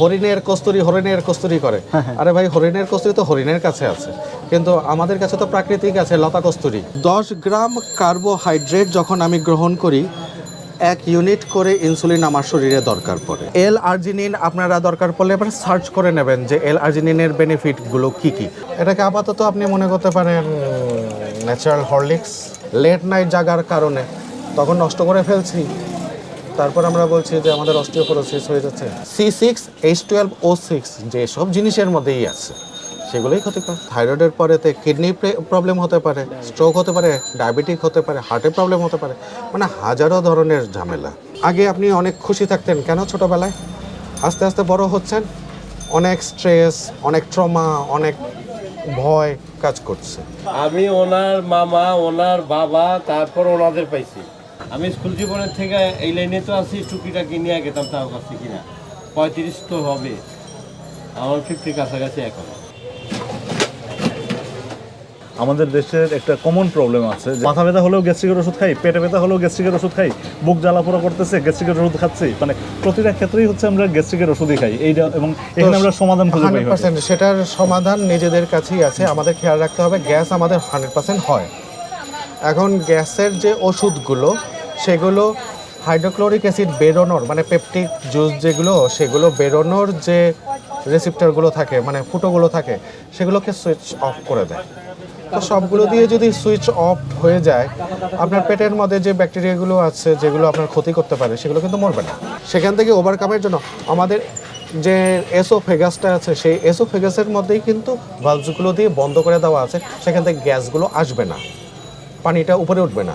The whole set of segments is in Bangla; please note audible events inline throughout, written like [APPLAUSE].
হরিণের কস্তুরি হরিণের কস্তুরি করে। আরে ভাই হরিণের কস্তুরি তো হরিণের কাছে আছে। কিন্তু আমাদের কাছে তো প্রাকৃতিক আছে লতা কস্তুরি। দশ গ্রাম কার্বোহাইড্রেট যখন আমি গ্রহণ করি এক ইউনিট করে ইনসুলিন আমার শরীরে দরকার পড়ে। এল আর্জিনিন আপনারা দরকার পড়লে এবার সার্চ করে নেবেন যে এল আর্জিনিনের বেনিফিটগুলো কি কি। এটাকে আপাতত আপনি মনে করতে পারেন ন্যাচারাল হরলিক্স লেট নাইট জাগার কারণে। তখন নষ্ট করে ফেলছি। তারপর আমরা বলছি যে আমাদের অস্টিওপোরোসিস হয়ে যাচ্ছে। C six H twelve O six যেসব জিনিসের মধ্যেই আছে। সেগুলোই ক্ষতিকর। থাইরয়েডের পরেতে কিডনি প্রবলেম হতে পারে স্ট্রোক হতে পারে ডায়াবেটিক হতে পারে হার্টের প্রবলেম হতে পারে মানে হাজারো ধরনের ঝামেলা। আগে আপনি অনেক খুশি থাকতেন কেন ছোটোবেলায়? আস্তে আস্তে বড় হচ্ছেন, অনেক স্ট্রেস অনেক ট্রমা অনেক ভয় কাজ করছে। আমি ওনার মামা, ওনার বাবা, তারপর ওনাদের পাইছি। আমি স্কুল জীবনের থেকে এই লাইনে তো আছি টুকিটাকি নিয়ে গেতাম তার কাছে কিনা। পঁয়ত্রিশ তো হবে। আমার ফিফটির কাছাকাছি এখন। আমাদের দেশের একটা কমন প্রবলেম আছে মাথা ব্যথা হলেও গ্যাস্ট্রিকের ওষুধ খাই পেটে ব্যথা হলেও গ্যাস্ট্রিকের ওষুধ খাই বুক জ্বালা পোড়া করতেছে গ্যাস্ট্রিকের ওষুধ খাচ্ছি। মানে প্রতিটা ক্ষেত্রেই হচ্ছে আমরা গ্যাস্ট্রিকের ওষুধই খাই। এইটা এবং এখানে আমরা সমাধান খুঁজে পাই। সেটার সমাধান নিজেদের কাছেই আছে। আমাদের খেয়াল রাখতে হবে গ্যাস আমাদের হান্ড্রেড পার্সেন্ট হয়। এখন গ্যাসের যে ওষুধগুলো, সেগুলো হাইড্রোক্লোরিক অ্যাসিড বেরোনোর মানে পেপটিক জুস যেগুলো, সেগুলো বেরোনোর যে রেসিপ্টারগুলো থাকে মানে ফুটোগুলো থাকে, সেগুলোকে সুইচ অফ করে দেয়। তো সবগুলো দিয়ে যদি সুইচ অফ হয়ে যায়, আপনার পেটের মধ্যে যে ব্যাকটেরিয়াগুলো আছে, যেগুলো আপনার ক্ষতি করতে পারে, সেগুলো কিন্তু মরবে না। সেখান থেকে ওভারকামের জন্য আমাদের যে এসোফেগাসটা আছে, সেই এসোফেগাসের মধ্যেই কিন্তু ভালভসগুলো দিয়ে বন্ধ করে দেওয়া আছে, সেখান থেকে গ্যাসগুলো আসবে না। পানিটা উপরে উঠবে না।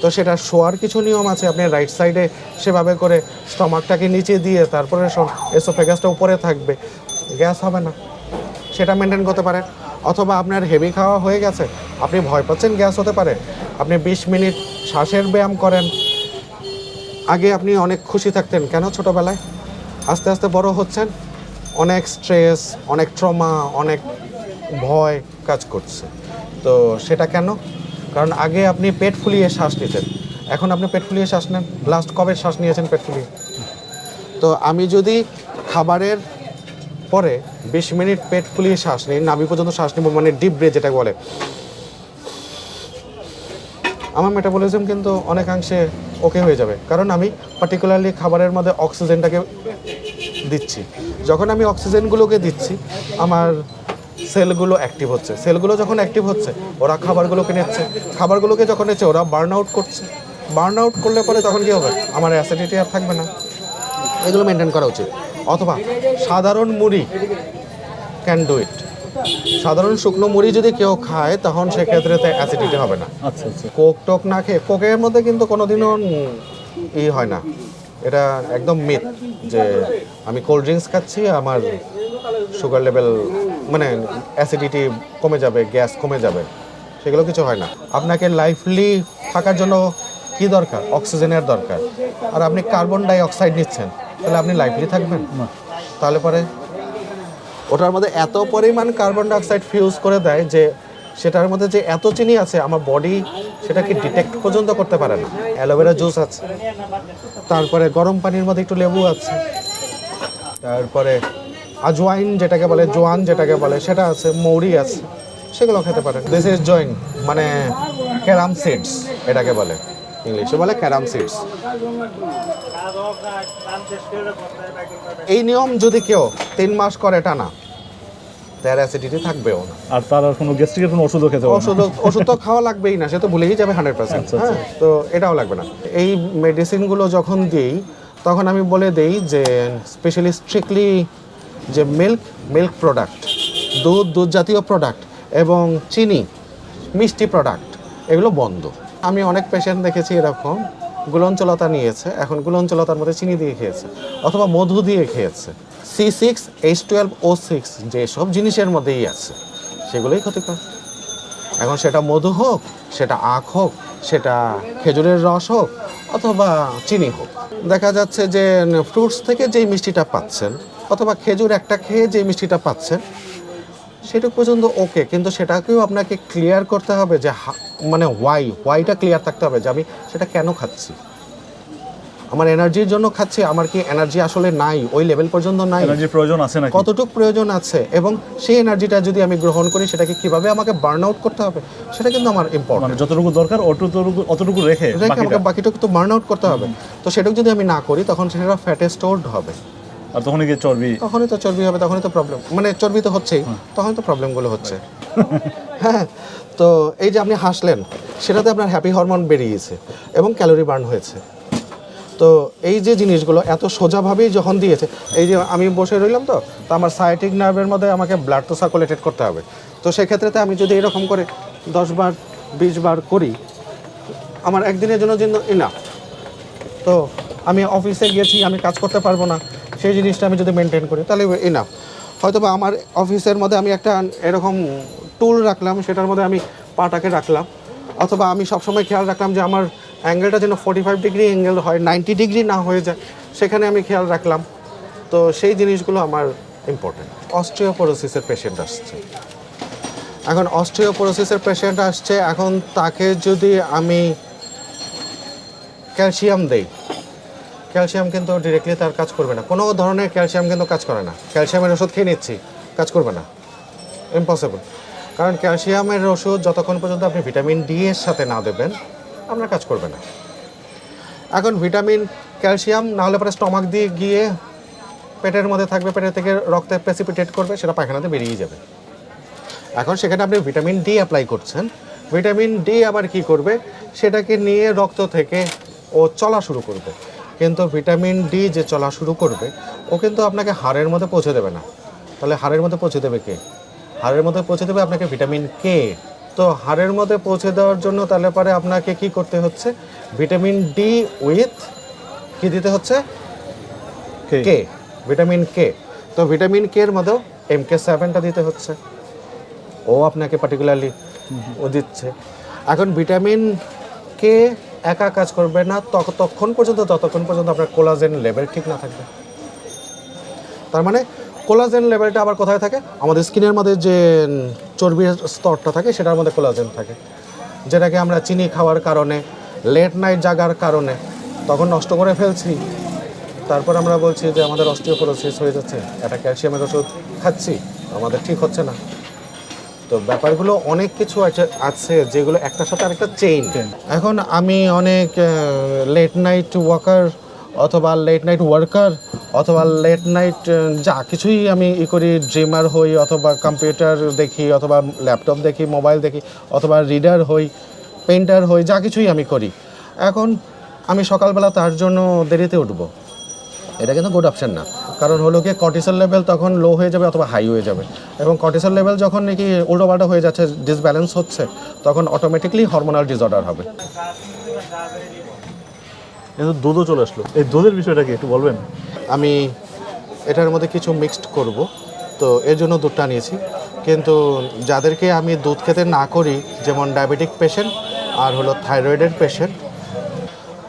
তো সেটা শোয়ার কিছু নিয়ম আছে, আপনি রাইট সাইডে সেভাবে করে স্টমাকটাকে নিচে দিয়ে তারপরে এসোফেগাসটা উপরে থাকবে। গ্যাস হবে না। সেটা মেনটেন করতে পারেন। অথবা আপনার হেভি খাওয়া হয়ে গেছে, আপনি ভয় পাচ্ছেন গ্যাস হতে পারে। আপনি বিশ মিনিট শ্বাসের ব্যায়াম করেন। আগে আপনি অনেক খুশি থাকতেন। কেন ছোটোবেলায়? আস্তে আস্তে বড় হচ্ছেন। অনেক স্ট্রেস অনেক ট্রমা অনেক ভয় কাজ করছে। তো সেটা কেন? কারণ আগে আপনি পেট ফুলিয়ে শ্বাস নিতেন। এখন আপনি পেট ফুলিয়ে শ্বাস নেন। লাস্ট কবে শ্বাস নিয়েছেন পেট ফুলিয়ে? তো আমি যদি খাবারের পরে বিশ মিনিট পেট ফুলিয়ে শ্বাস নিই, নাভি পর্যন্ত শ্বাস নিব মানে ডিপ ব্রেথ যেটা বলে। আমার মেটাবলিজম কিন্তু অনেকাংশে ওকে হয়ে যাবে। কারণ আমি পার্টিকুলারলি খাবারের মধ্যে অক্সিজেনটাকে দিচ্ছি। যখন আমি অক্সিজেনগুলোকে দিচ্ছি, আমার সেলগুলো অ্যাক্টিভ হচ্ছে। সেলগুলো যখন অ্যাক্টিভ হচ্ছে ওরা খাবারগুলোকে নিচ্ছে। খাবারগুলোকে যখন নিচ্ছে ওরা বার্ন আউট করছে। বার্ন আউট করলে পরে তখন কী হবে? আমার অ্যাসিডিটি আর থাকবে না। এগুলো মেনটেন করা উচিত। অথবা সাধারণ মুড়ি ক্যান ডু ইট সাধারণ শুকনো মুড়ি যদি কেউ খায় তখন সেক্ষেত্রে তো অ্যাসিডিটি হবে না। আচ্ছা আচ্ছা। কোক টোক না খেয়ে কোকের মধ্যে কিন্তু কোনোদিনও ই হয় না। এটা একদম মিথ যে আমি কোল্ড ড্রিঙ্কস খাচ্ছি আমার সুগার লেভেল মানে অ্যাসিডিটি কমে যাবে গ্যাস কমে যাবে সেগুলো কিছু হয় না। আপনাকে লাইফলি থাকার জন্য কি দরকার? অক্সিজেনের দরকার। আর আপনি কার্বন ডাই অক্সাইড নিচ্ছেন তাহলে আপনি লাইফলি থাকবেন? তাহলে পরে? ওটার মধ্যে এত পরিমাণ কার্বন ডাইঅক্সাইড ফিউজ করে দেয় যে সেটার মধ্যে যে এত চিনি আছে আমার বডি সেটাকে ডিটেক্ট পর্যন্ত করতে পারে না। অ্যালোভেরা জুস আছে। তারপরে গরম পানির মধ্যে একটু লেবু আছে। তারপরে আজওয়াইন যেটাকে বলে জোয়ান যেটাকে বলে সেটা আছে মৌরি আছে সেগুলো খেতে পারেন। দিস ইজ জয়েন মানে ক্যারাম সিডস এটাকে বলে ইংলিশে বলে ক্যারাম সিডস। এই নিয়ম যদি কেউ তিন মাস করে টানা তার অ্যাসিডিটি থাকবেও না। আর তার আর কোনো গ্যাস্ট্রিকের কোনো ওষুধও খেতে ওষুধ ওষুধ তো খাওয়া লাগবেই না সে তো ভুলেই যাবে হান্ড্রেড পার্সেন্ট আচ্ছা, আচ্ছা। হ্যাঁ তো এটাও লাগবে না। এই মেডিসিনগুলো যখন দিই তখন আমি বলে দেই যে স্পেশালি স্ট্রিক্টলি যে মিল্ক মিল্ক প্রোডাক্ট দুধ দুধ জাতীয় প্রোডাক্ট এবং চিনি, মিষ্টি প্রোডাক্ট এগুলো বন্ধ। আমি অনেক পেশেন্ট দেখেছি এরকম গুলঞ্চলতা নিয়েছে, এখন গুলঞ্চলতার মধ্যে চিনি দিয়ে খেয়েছে অথবা মধু দিয়ে খেয়েছে। C six H twelve O six যেসব জিনিসের মধ্যেই আছে, সেগুলোই ক্ষতিকর। এখন সেটা মধু হোক, সেটা আখ হোক, সেটা খেজুরের রস হোক অথবা চিনি হোক। দেখা যাচ্ছে যে ফ্রুটস থেকে যেই মিষ্টিটা পাচ্ছেন, অথবা খেজুর একটা খেয়ে যে মিষ্টিটা পাচ্ছেন, সেটুকু পর্যন্ত ওকে কিন্তু সেটাকেও আপনাকে ক্লিয়ার করতে হবে যে মানে ওয়াই ওয়াইটা ক্লিয়ার থাকতে হবে যে আমি সেটা কেন খাচ্ছি। আমার এনার্জির জন্য খাচ্ছি আমার কি এনার্জি আসলে নাই? ওই লেভেল পর্যন্ত নাই। এনার্জির প্রয়োজন আছে নাকি? কতটুকু প্রয়োজন আছে? এবং সেই এনার্জিটা যদি আমি গ্রহণ করি সেটাকে কীভাবে আমাকে বার্ন আউট করতে হবে? সেটা কিন্তু আমার ইম্পর্টেন্ট মানে যতটুকু দরকার অতটুকু অতটুকু রেখে রেখে বাকিটা। আমাকে বাকিটুকু তো বার্ন আউট করতে হবে। তো সেটুকু যদি আমি না করি তখন সেটা ফ্যাটে স্টোরড হবে। আর তখনই গিয়ে চর্বি? তখনই তো চর্বি হবে তখনই তো প্রবলেম মানে চর্বি তো হচ্ছেই তখন তো প্রবলেমগুলো হচ্ছে। [LAUGHS] হ্যাঁ তো এই যে আপনি হাসলেন সেটাতে আপনার হ্যাপি হরমোন বেরিয়েছে এবং ক্যালোরি বার্ন হয়েছে। তো এই যে জিনিসগুলো এত সোজাভাবেই যখন দিয়েছে, এই যে আমি বসে রইলাম তো তো আমার সাইটিক নার্ভের মধ্যে আমাকে ব্লাড তো সার্কুলেটেড করতে হবে। তো সেক্ষেত্রে আমি যদি এরকম করে দশ বার, বিশ বার করি, আমার একদিনের জন্য জন্য ইনাফ তো আমি অফিসে গেছি আমি কাজ করতে পারব না, সেই জিনিসটা আমি যদি মেনটেন করি, তাহলে ইনাফ হয়তো বা আমার অফিসের মধ্যে আমি একটা এরকম টুল রাখলাম, সেটার মধ্যে আমি পাটাকে রাখলাম, অথবা আমি সবসময় খেয়াল রাখলাম যে আমার অ্যাঙ্গেলটা যেন ফোর্টি ফাইভ ডিগ্রি অ্যাঙ্গেল হয় নাইনটি ডিগ্রি না হয়ে যায়, সেখানে আমি খেয়াল রাখলাম। তো সেই জিনিসগুলো আমার ইম্পর্টেন্ট অস্ট্রিওপোরোসিসের পেশেন্ট আসছে। এখন অস্ট্রিওপোরোসিসের পেশেন্ট আসছে, এখন তাকে যদি আমি ক্যালসিয়াম দেই ক্যালসিয়াম কিন্তু ডিরেক্টলি তার কাজ করবে না। কোনো ধরনের ক্যালসিয়াম কিন্তু কাজ করে না। ক্যালসিয়ামের ওষুধ খেয়ে নিচ্ছি, কাজ করবে না। ইম্পসিবল কারণ ক্যালসিয়ামের ওষুধ যতক্ষণ পর্যন্ত আপনি ভিটামিন ডি এর সাথে না দেবেন আপনার কাজ করবে না। এখন ভিটামিন, ক্যালসিয়াম, না হলে পরে স্টমাক দিয়ে গিয়ে পেটের মধ্যে থাকবে, পেটের থেকে রক্তে প্রেসিপিটেট করবে, সেটা পায়খানাতে বেরিয়ে যাবে। এখন সেখানে আপনি ভিটামিন ডি অ্যাপ্লাই করছেন। ভিটামিন ডি আবার কি করবে? সেটাকে নিয়ে রক্ত থেকে ও চলা শুরু করবে। কিন্তু ভিটামিন ডি যে চলা শুরু করবে, ও কিন্তু আপনাকে হাড়ের মধ্যে পৌঁছে দেবে না। তাহলে হাড়ের মধ্যে পৌঁছে দেবে কে? হাড়ের মধ্যে পৌঁছে দেবে আপনাকে ভিটামিন কে? তো হাড়ের মধ্যে পৌঁছে দেওয়ার জন্য তাহলে পরে আপনাকে কি করতে হচ্ছে? ভিটামিন ডি উইথ কি দিতে হচ্ছে? কে? ভিটামিন কে তো ভিটামিন কে এর মধ্যেও এম কে সেভেনটা দিতে হচ্ছে। ও আপনাকে পার্টিকুলারলি ও দিচ্ছে। এখন ভিটামিন কে একা কাজ করবে না ততক্ষণ পর্যন্ত ততক্ষণ পর্যন্ত আপনার কোলাজেন লেভেল ঠিক না থাকবে। তার মানে কোলাজেন লেভেলটা আবার কোথায় থাকে? আমাদের স্কিনের মধ্যে যে চর্বির স্তরটা থাকে, সেটার মধ্যে কোলাজেন থাকে। যেটাকে আমরা চিনি খাওয়ার কারণে লেট নাইট জাগার কারণে, তখন নষ্ট করে ফেলছি। তারপর আমরা বলছি যে আমাদের অস্টিওপোরোসিস হয়ে যাচ্ছে, একটা ক্যালসিয়ামের ওষুধ খাচ্ছি, আমাদের ঠিক হচ্ছে না। তো ব্যাপারগুলো অনেক কিছু আছে- আছে যেগুলো একটার সাথে আরেকটা চেইন এখন আমি অনেক লেট নাইট ওয়ার্কার অথবা লেট নাইট ওয়ার্কার অথবা লেট নাইট যা কিছুই আমি ই করি ড্রিমার হই অথবা কম্পিউটার দেখি অথবা ল্যাপটপ দেখি মোবাইল দেখি অথবা রিডার হই পেন্টার হই, যা কিছুই আমি করি। এখন আমি সকালবেলা তার জন্য দেরিতে উঠবো। এটা কিন্তু গুড অপশন না। কারণ হলো কি কর্টিসল লেভেল তখন লো হয়ে যাবে অথবা হাই হয়ে যাবে। এবং কর্টিসল লেভেল যখন নাকি উল্টোপাল্টা হয়ে যাচ্ছে ডিসব্যালেন্স হচ্ছে, তখন অটোমেটিকলি হরমোনাল ডিসঅর্ডার হবে। কিন্তু দুধও চলে আসলো। এই দুধের বিষয়টা কি একটু বলবেন? আমি এটার মধ্যে কিছু মিক্সড করব। তো এর জন্য দুধটা নিয়েছি। কিন্তু যাদেরকে আমি দুধ খেতে না করি, যেমন ডায়াবেটিক পেশেন্ট আর হলো থাইরয়েডের পেশেন্ট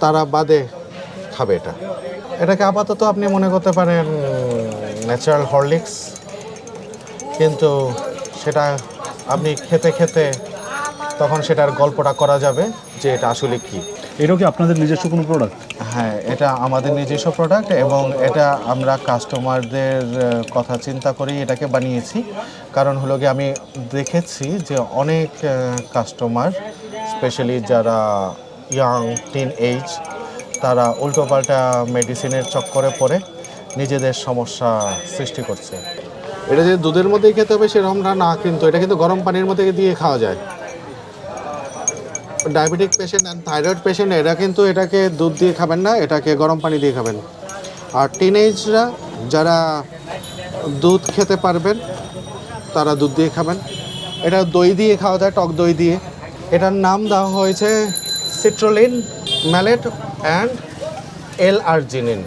তারা বাদে খাবে এটা। এটাকে আপাতত আপনি মনে করতে পারেন ন্যাচারাল হরলিক্স কিন্তু সেটা আপনি খেতে খেতে তখন সেটার গল্পটা করা যাবে যে এটা আসলে কী। এটাও কি আপনাদের নিজস্ব কোনো প্রোডাক্ট হ্যাঁ এটা আমাদের নিজস্ব প্রোডাক্ট এবং এটা আমরা কাস্টমারদের কথা চিন্তা করেই এটাকে বানিয়েছি। কারণ হলো কি আমি দেখেছি যে অনেক কাস্টমার স্পেশালি যারা ইয়াং টিন এইজ তারা উল্টোপাল্টা মেডিসিনের চক্করে পড়ে নিজেদের সমস্যা সৃষ্টি করছে। এটা যে দুধের মধ্যেই খেতে হবে সেরকমটা না কিন্তু এটা কিন্তু গরম পানির মধ্যে দিয়ে খাওয়া যায়। Diabetic patient and thyroid patient এরা কিন্তু এটাকে দুধ দিয়ে খাবেন না, এটাকে গরম পানি দিয়ে খাবেন। আর টিনেজরা যারা দুধ খেতে পারবেন, তারা দুধ দিয়ে খাবেন। এটা দই দিয়ে খাওয়া যায়, টক দই দিয়ে। এটার নাম দেওয়া হয়েছে citrulline malate and L arginine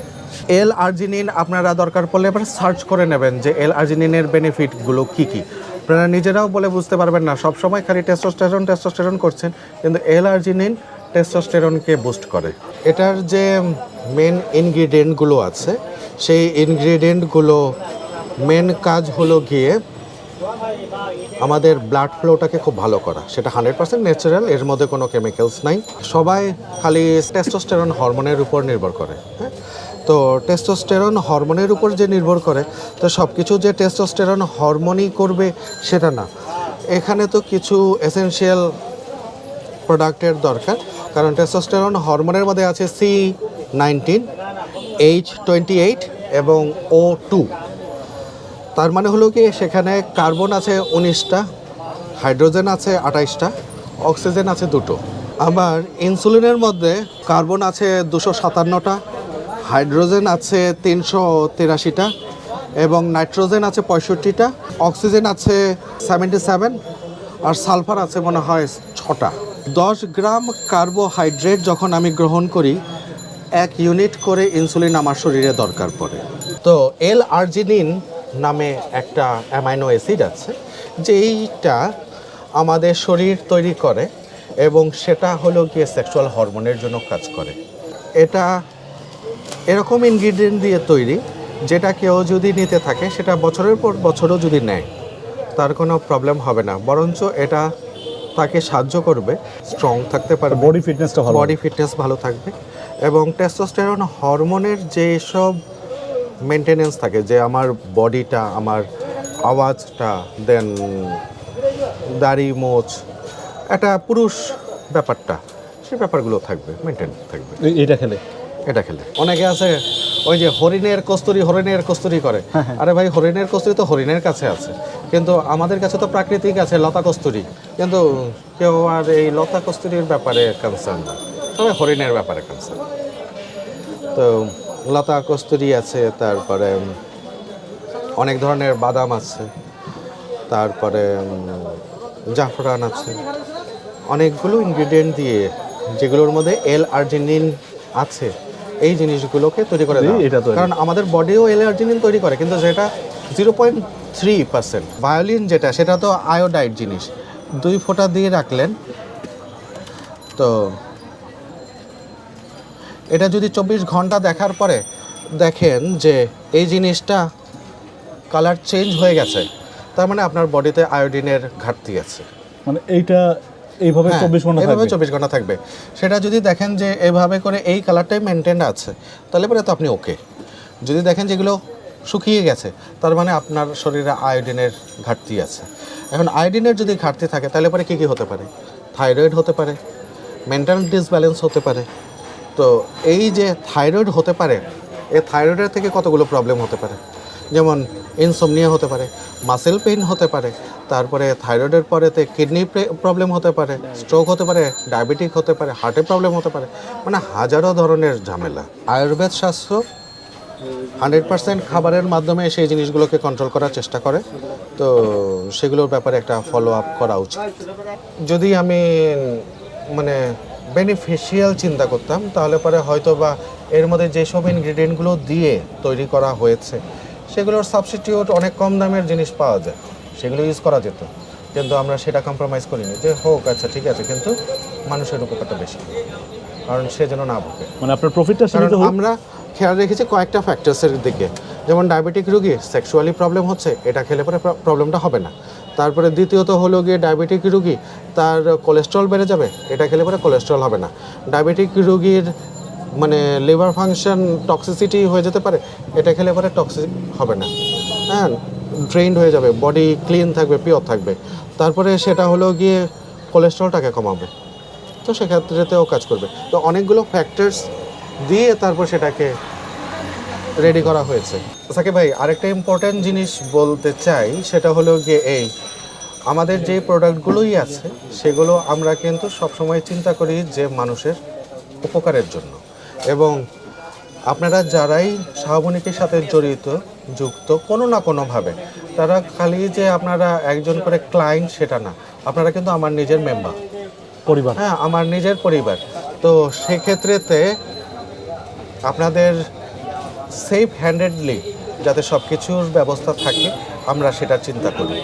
L arginine আপনারা দরকার পড়লে এবার সার্চ করে নেবেন যে এল আর্জিনিনের বেনিফিটগুলো কী কী। আপনারা নিজেরাও বলে বুঝতে পারবেন না, সব সময় খালি টেস্টোস্টেরন টেস্টোস্টেরন করছেন, কিন্তু এল আর্জিনিন টেস্টোস্টেরনকে বুস্ট করে। এটার যে মেন ইনগ্রিডিয়েন্টগুলো আছে, সেই ইনগ্রিডিয়েন্টগুলো মেন কাজ হলো গিয়ে আমাদের ব্লাড ফ্লোটাকে খুব ভালো করা। সেটা হান্ড্রেড পার্সেন্ট ন্যাচারাল এর মধ্যে কোনো কেমিক্যালস নাই। সবাই খালি টেস্টোস্টেরন হরমোনের উপর নির্ভর করে হ্যাঁ? তো টেস্টোস্টেরন হরমোনের উপর যে নির্ভর করে, তো সব কিছু যে টেস্টোস্টেরন হরমোনই করবে সেটা না। এখানে তো কিছু এসেনশিয়াল প্রোডাক্টের দরকার, কারণ টেস্টোস্টেরন হরমোনের মধ্যে আছে C nineteen H twenty eight এবং ও টু তার মানে হলো কি, সেখানে কার্বন আছে উনিশটা হাইড্রোজেন আছে আঠাইশটা অক্সিজেন আছে দুটো। আবার ইনসুলিনের মধ্যে কার্বন আছে দুশো সাতান্নটা হাইড্রোজেন আছে তিনশো তিরাশিটা এবং নাইট্রোজেন আছে পঁয়ষট্টিটা, অক্সিজেন আছে সেভেন্টি সেভেন, আর সালফার আছে মনে হয় ছটা। দশ গ্রাম কার্বোহাইড্রেট যখন আমি গ্রহণ করি, এক ইউনিট করে ইনসুলিন আমার শরীরে দরকার পড়ে। তো এল আর্জিনিন নামে একটা অ্যামাইনো অ্যাসিড আছে, যেইটা আমাদের শরীর তৈরি করে এবং সেটা হলো গিয়ে সেক্সুয়াল হরমোনের জন্য কাজ করে। এটা এরকম ইনগ্রিডিয়েন্ট দিয়ে তৈরি যেটা কেউ যদি নিতে থাকে সেটা বছরের পর বছরও যদি নেয় তার কোনো প্রবলেম হবে না। বরঞ্চ এটা তাকে সাহায্য করবে স্ট্রং থাকতে পারবে বডি ফিটনেসটা ভালো বডি ফিটনেস ভালো থাকবে এবং টেস্টোস্টেরন হরমোনের যে সব মেনটেনেন্স থাকে যে আমার বডিটা আমার আওয়াজটা দেন দাড়ি মোচ একটা পুরুষ ব্যাপারটা সেই ব্যাপারগুলো থাকবে মেনটেন থাকবে। এইটা খেলে। এটা খেলে। অনেকে আছে ওই যে হরিণের কস্তুরি হরিণের কস্তুরি করে। আরে ভাই হরিণের কস্তুরি তো হরিণের কাছে আছে। কিন্তু আমাদের কাছে তো প্রাকৃতিক আছে লতা কস্তুরি। কিন্তু কেউ আর এই লতা কস্তুরির ব্যাপারে কনসার্ন না। তবে হরিণের ব্যাপারে কনসার্ন তো লতা কস্তুরি আছে তারপরে অনেক ধরনের বাদাম আছে তারপরে জাফরান আছে। অনেকগুলো ইনগ্রেডিয়েন্ট দিয়ে যেগুলোর মধ্যে এল আর্জিনিন আছে এই জিনিসগুলোকে তৈরি করে। এটা কারণ আমাদের বডিও এল আর্জিনিন তৈরি করে কিন্তু যেটা zero point three percent violin যেটা সেটা তো আয়োডাইড জিনিস। দুই ফোঁটা দিয়ে রাখলেন তো এটা যদি চব্বিশ ঘণ্টা দেখার পরে দেখেন যে এই জিনিসটা কালার চেঞ্জ হয়ে গেছে তার মানে আপনার বডিতে আয়োডিনের ঘাটতি আছে। মানে এইটা এইভাবে হ্যাঁ, চব্বিশ ঘণ্টা থাকবে। চব্বিশ ঘণ্টা থাকবে। সেটা যদি দেখেন যে এভাবে করে এই কালারটাই মেনটেন আছে তাহলে পরে তো আপনি ওকে যদি দেখেন যেগুলো শুকিয়ে গেছে তার মানে আপনার শরীরে আয়োডিনের ঘাটতি আছে। এখন আয়োডিনের যদি ঘাটতি থাকে তাহলে পরে কী কী হতে পারে? থাইরয়েড হতে পারে মেন্টাল ডিসব্যালেন্স হতে পারে। তো এই যে থাইরয়েড হতে পারে এ থাইরয়েডের থেকে কতগুলো প্রবলেম হতে পারে? যেমন ইনসোমনিয়া হতে পারে মাসেল পেইন হতে পারে, তারপরে থাইরয়েডের পরেতে কিডনি প্রবলেম হতে পারে স্ট্রোক হতে পারে ডায়াবেটিক হতে পারে হার্টের প্রবলেম হতে পারে মানে হাজারো ধরনের ঝামেলা। আয়ুর্বেদ শাস্ত্র হান্ড্রেড পার্সেন্ট খাবারের মাধ্যমে সেই জিনিসগুলোকে কন্ট্রোল করার চেষ্টা করে, তো সেগুলোর ব্যাপারে একটা ফলো আপ করা উচিত। যদি আমি মানে বেনিফিশিয়াল চিন্তা করতাম, তাহলে পরে হয়তো বা এর মধ্যে যেসব ইনগ্রিডিয়েন্টগুলো দিয়ে তৈরি করা হয়েছে সেগুলোর সাবস্টিটিউট অনেক কম দামের জিনিস পাওয়া যায়। সেগুলো ইউজ করা যেত। কিন্তু আমরা সেটা কম্প্রোমাইজ করিনি যে হোক আচ্ছা ঠিক আছে কিন্তু মানুষের উপকারটা বেশি। কারণ সে যেন না ভোগে। মানে আপনার প্রফিটটা কারণ আমরা খেয়াল রেখেছি কয়েকটা ফ্যাক্টরসের দিকে। যেমন ডায়াবেটিক রোগী সেক্সুয়ালি প্রবলেম হচ্ছে এটা খেলে পরে প্রবলেমটা হবে না। তারপরে দ্বিতীয়ত হলো গিয়ে ডায়াবেটিক রোগী তার কোলেস্ট্রল বেড়ে যাবে এটা খেলে পরে কোলেস্ট্রল হবে না। ডায়াবেটিক রোগীর মানে লিভার ফাংশন টক্সিসিটি হয়ে যেতে পারে, এটা খেলে পরে টক্সিক হবে না। হ্যাঁ ড্রেইনড হয়ে যাবে বডি ক্লিন থাকবে পিওর থাকবে। তারপরে সেটা হলো গিয়ে কোলেস্ট্রলটাকে কমাবে। তো সেক্ষেত্রেতেও কাজ করবে। তো অনেকগুলো ফ্যাক্টরস দিয়ে তারপর সেটাকে রেডি করা হয়েছে। সাকিব ভাই, আরেকটা ইম্পর্ট্যান্ট জিনিস বলতে চাই, সেটা হলো গিয়ে এই, আমাদের যে প্রোডাক্টগুলোই আছে, সেগুলো আমরা কিন্তু সবসময় চিন্তা করি যে মানুষের উপকারের জন্য। এবং আপনারা যারাই শাহবনিকের সাথে জড়িত যুক্ত কোনো না কোনোভাবে তারা খালি যে আপনারা একজন করে ক্লায়েন্ট সেটা না। আপনারা কিন্তু আমার নিজের মেম্বার পরিবার। হ্যাঁ আমার নিজের পরিবার। তো সেক্ষেত্রেতে আপনাদের সেফ হ্যান্ডেডলি যাতে সব কিছুর ব্যবস্থা থাকে আমরা সেটা চিন্তা করি।